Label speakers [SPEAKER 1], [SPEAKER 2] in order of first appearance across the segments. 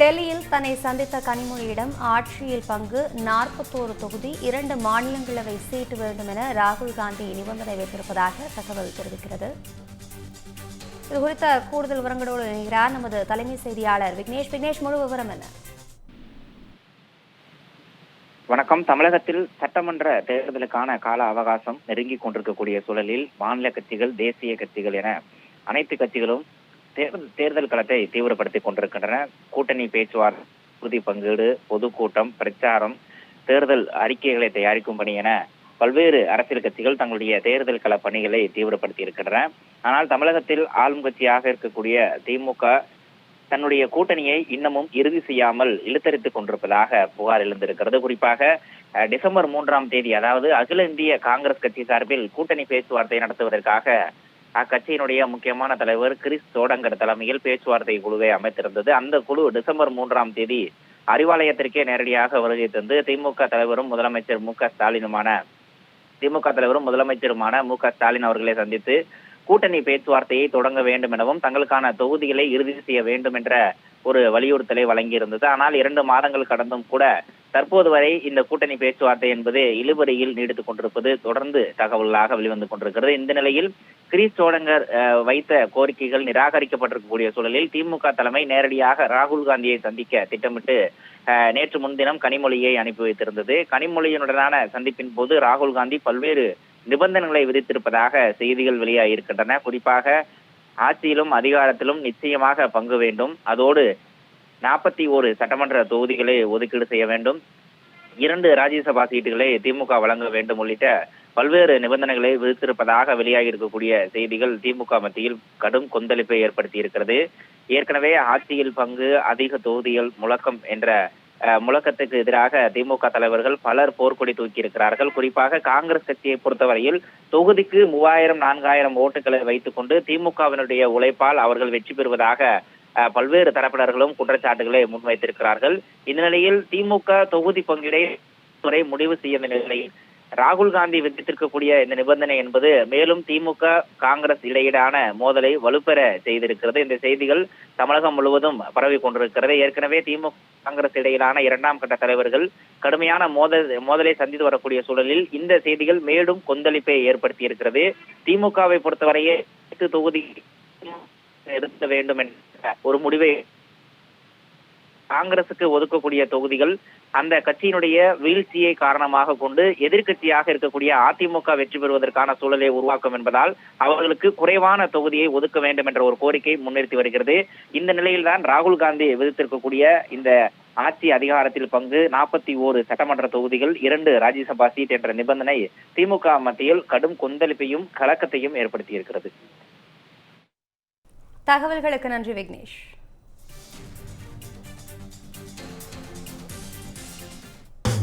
[SPEAKER 1] டெல்லியில் தன்னை சந்தித்த கனிமொழியிடம் ஆட்சியில் பங்கு நாற்பத்தோரு தொகுதி இரண்டு மாநிலங்களவை சீட்டு வேண்டும் என ராகுல் காந்தி நிபந்தனை வைத்திருப்பதாக தகவல் தெரிவிக்கிறது. இது குறித்த கூடுதல் விவரங்களோடு இணைகிறார் நமது தலைமை செய்தியாளர் விக்னேஷ். விக்னேஷ் முழு விவரம் என்ன?
[SPEAKER 2] வணக்கம். தமிழகத்தில் சட்டமன்ற தேர்தலுக்கான கால அவகாசம் நெருங்கி கொண்டிருக்கக்கூடிய சூழலில் மாநில கட்சிகள் தேசிய கட்சிகள் என அனைத்து கட்சிகளும் தேர்தல் தேர்தல் களத்தை தீவிரப்படுத்திக் கொண்டிருக்கின்றன. கூட்டணி பேச்சுவார்த்தை உறுதி பங்கீடு பொதுக்கூட்டம் பிரச்சாரம் தேர்தல் அறிக்கைகளை தயாரிக்கும் பணி என பல்வேறு அரசியல் கட்சிகள் தங்களுடைய தேர்தல் கள பணிகளை தீவிரப்படுத்தி இருக்கின்றன. ஆனால் தமிழகத்தில் ஆளும் கட்சியாக இருக்கக்கூடிய திமுக தன்னுடைய கூட்டணியை இன்னமும் இறுதி செய்யாமல் இழுத்தரித்துக் கொண்டிருப்பதாக புகார் எழுந்திருக்கிறது. குறிப்பாக அஹ், டிசம்பர் மூன்றாம் தேதி அதாவது அகில இந்திய காங்கிரஸ் கட்சி சார்பில் கூட்டணி பேச்சுவார்த்தை நடத்துவதற்காக அக்கட்சியினுடைய முக்கியமான தலைவர் கிறிஸ் சோடங்கர் தலைமையில் பேச்சுவார்த்தை குழுவை அமைத்திருந்தது. அந்த குழு டிசம்பர் மூன்றாம் தேதி அறிவாலயத்திற்கே நேரடியாக வருகை தந்து திமுக தலைவரும் முதலமைச்சர் மு க ஸ்டாலினுமான திமுக தலைவரும் முதலமைச்சருமான மு க ஸ்டாலின் அவர்களை சந்தித்து கூட்டணி பேச்சுவார்த்தையை தொடங்க வேண்டும் எனவும் தங்களுக்கான தொகுதிகளை இறுதி செய்ய வேண்டும் என்ற ஒரு வலியுறுத்தலை வழங்கியிருந்தது. ஆனால் இரண்டு மாதங்கள் கடந்தும் கூட தற்போது வரை இந்த கூட்டணி பேச்சுவார்த்தை என்பது இழுபறியில் நீடித்துக் கொண்டிருப்பது தொடர்ந்து தகவலாக வெளிவந்து கொண்டிருக்கிறது. இந்த நிலையில் கிரீஸ் சோடங்கர் வைத்த கோரிக்கைகள் நிராகரிக்கப்பட்டிருக்கக்கூடிய சூழலில் திமுக தலைமை நேரடியாக ராகுல் காந்தியை சந்திக்க திட்டமிட்டு அஹ், நேற்று முன்தினம் கனிமொழியை அனுப்பி வைத்திருந்தது. கனிமொழியினுடனான சந்திப்பின் போது ராகுல் காந்தி பல்வேறு நிபந்தனைகளை விதித்திருப்பதாக செய்திகள் வெளியாகியிருக்கின்றன. குறிப்பாக ஆட்சியிலும் அதிகாரத்திலும் நிச்சயமாக பங்கு வேண்டும். அதோடு நாற்பத்தி ஒரு சட்டமன்ற தொகுதிகளை ஒதுக்கீடு செய்ய வேண்டும். இரண்டு ராஜ்யசபா சீட்டுகளை திமுக வழங்க வேண்டும் உள்ளிட்ட பல்வேறு நிபந்தனைகளை விதித்திருப்பதாக வெளியாகி இருக்கக்கூடிய செய்திகள் திமுக மத்தியில் கடும் கொந்தளிப்பை ஏற்படுத்தி இருக்கிறது ஏற்கனவே ஆட்சியில் பங்கு அதிக தொகுதிகள் முழக்கம் என்ற முழக்கத்துக்கு எதிராக திமுக தலைவர்கள் பலர் போர்க்கொடி தூக்கி இருக்கிறார்கள் குறிப்பாக காங்கிரஸ் கட்சியை பொறுத்தவரையில் தொகுதிக்கு மூவாயிரம் நான்காயிரம் ஓட்டுகளை வைத்துக்கொண்டு திமுகவினுடைய உழைப்பால் அவர்கள் வெற்றி பெறுவதாக அஹ், பல்வேறு தரப்பினர்களும் குற்றச்சாட்டுகளை முன்வைத்திருக்கிறார்கள். இந்த நிலையில் திமுக தொகுதி பங்கிடை துறை முடிவு செய்ய நிலையில் ராகுல் காந்தி விதித்திருக்கக்கூடிய இந்த நிபந்தனை என்பது மேலும் திமுக காங்கிரஸ் இடையிலான மோதலை வலுப்பெற செய்திருக்கிறது. இந்த செய்திகள் தமிழகம் முழுவதும் பரவி கொண்டிருக்கிறது. ஏற்கனவே திமுக காங்கிரஸ் இடையிலான இரண்டாம் கட்ட தலைவர்கள் கடுமையான மோதல் மோதலை சந்தித்து வரக்கூடிய சூழலில் இந்த செய்திகள் மேலும் கொந்தளிப்பை ஏற்படுத்தி இருக்கிறது திமுகவை பொறுத்தவரையே தொகுதி நிறுத்த வேண்டும் என்ற ஒரு முடிவை காங்கிரசுக்கு ஒதுக்கக்கூடிய தொகுதிகள் அந்த கட்சியினுடைய வீழ்ச்சியை காரணமாக கொண்டு எதிர்கட்சியாக இருக்கக்கூடிய அதிமுக வெற்றி பெறுவதற்கான சூழலை உருவாக்கும் என்பதால் அவர்களுக்கு குறைவான தொகுதியை ஒதுக்க வேண்டும் என்ற ஒரு கோரிக்கை முன்னிறுத்தி வருகிறது. இந்த நிலையில்தான் ராகுல் காந்தி விதித்திருக்கக்கூடிய இந்த ஆட்சி அதிகாரத்தில் பங்கு நாற்பத்தி ஓரு சட்டமன்ற தொகுதிகள் இரண்டு ராஜ்யசபா சீட் என்ற நிபந்தனை திமுக மத்தியில் கடும் கொந்தளிப்பையும் கலக்கத்தையும் ஏற்படுத்தியிருக்கிறது.
[SPEAKER 1] தகவல்களுக்கு நன்றி Vignesh.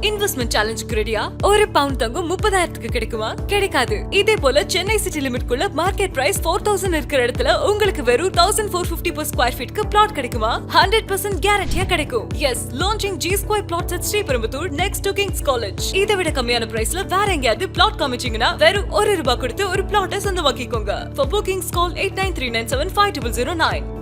[SPEAKER 3] Investment challenge ரெடியா ஒரு பவுண்ட் தங்கம் முப்பதாயிரத்துக்கு கிடைக்குமா? கிடைக்காது. இதே போல சென்னை சிட்டி லிமிட்குள்ள மார்க்கெட் பிரைஸ் ஃபோர் தௌசண்ட் இருக்கிற இடத்துல உங்களுக்கு வெறும் thousand four fifty per square ஃபீட்க்கு flat கிடைக்குமா? ஹண்ட்ரட் பர்சன்ட் கேரண்டியா கிடைக்கும். Yes launching G square flats at Sriperumbudur next to Kings College இதை விட கம்மியான பிரைஸ்ல வேற எங்கேயாவது பிளாட் காமிச்சீங்கன்னா வெறும் ஒரு ரூபாய் கொடுத்து ஒரு பிளாட்டை சொந்தமாக்கிக்கோங்க. For bookings call eight nine three nine seven five double zero nine